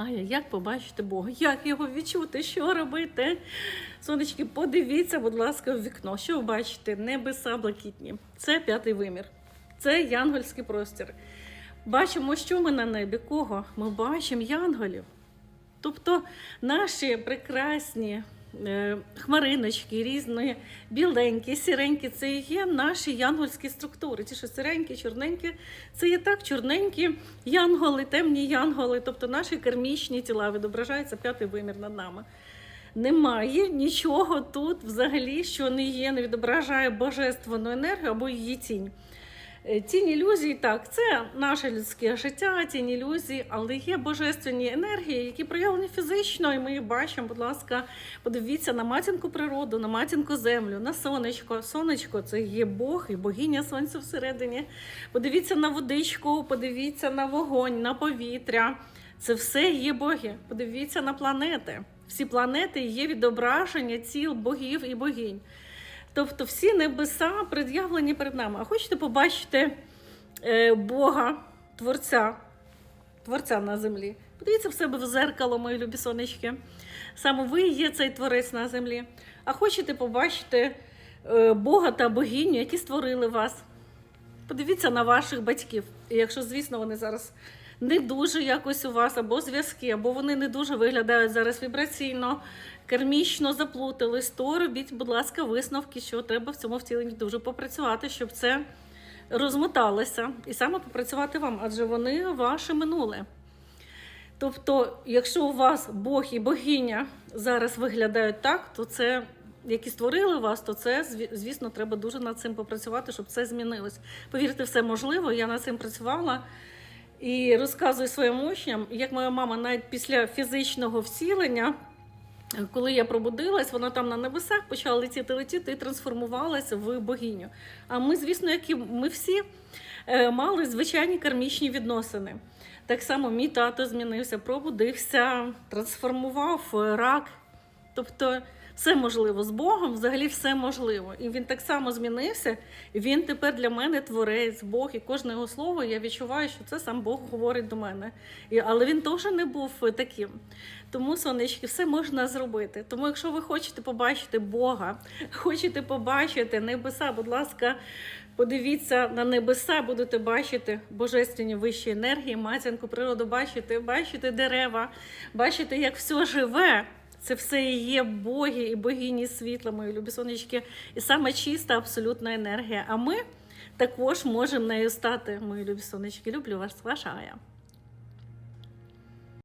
Ая, як побачити Бога? Як його відчути? Що робити? Сонечки, подивіться, будь ласка, в вікно. Що ви бачите? Небеса блакитні. Це п'ятий вимір. Це янгольський простір. Бачимо, що ми на небі? Кого? Ми бачимо янголів. Тобто наші прекрасні хмариночки, різні біленькі, сіренькі, це є наші янгольські структури. Ті, що сіренькі, чорненькі, це є так, чорненькі янголи, темні янголи, тобто наші кармічні тіла відображається п'ятий вимір над нами. Немає нічого тут взагалі, що не є, не відображає божественну енергію або її тінь. Е, Тінь ілюзій, так, це наше людське життя, тінь ілюзій, але є божественні енергії, які проявлені фізично, і ми їх бачимо. Будь ласка, подивіться на матінку природу, на матінку землю, на сонечко. Сонечко це є Бог і богиня сонця всередині. Подивіться на водичку, подивіться на вогонь, на повітря. Це все є боги. Подивіться на планети. Всі планети є відображення тіл богів і богинь. Тобто всі небеса пред'явлені перед нами. А хочете побачити е, Бога, Творця, Творця на землі? Подивіться в себе в зеркало, мої любі сонечки. Саме ви є цей творець на землі. А хочете побачити е, Бога та богиню, які створили вас? Подивіться на ваших батьків. Якщо, звісно, вони зараз не дуже якось у вас, або зв'язки, або вони не дуже виглядають зараз вібраційно, кармічно заплутались, то робіть, будь ласка, висновки, що треба в цьому втіленні дуже попрацювати, щоб це розмоталося. І саме попрацювати вам, адже вони ваше минуле. Тобто, якщо у вас Бог і богиня зараз виглядають так, то це, які створили вас, то це, звісно, треба дуже над цим попрацювати, щоб це змінилось. Повірте, все можливо. Я над цим працювала і розказую своїм учням, як моя мама навіть після фізичного вцілення. Коли я пробудилась, вона там на небесах почала летіти, летіти і трансформувалася в богиню. А ми, звісно, як і ми всі е, мали звичайні кармічні відносини. Так само мій тато змінився, пробудився, трансформував е, рак. Тобто все можливо з Богом, взагалі все можливо. І він так само змінився. Він тепер для мене творець, Бог, і кожне його слово я відчуваю, що це сам Бог говорить до мене. І, але він теж не був таким. Тому, сонечки, все можна зробити. Тому, якщо ви хочете побачити Бога, хочете побачити небеса, будь ласка, подивіться на небеса, будете бачити божественні вищі енергії, матінку природу бачите, бачите дерева, бачите, як все живе. Це все є боги і богині світла, мої любі сонечки, і саме чиста абсолютна енергія. А ми також можемо нею стати, мої любі сонечки. Люблю вас, ваша Ая.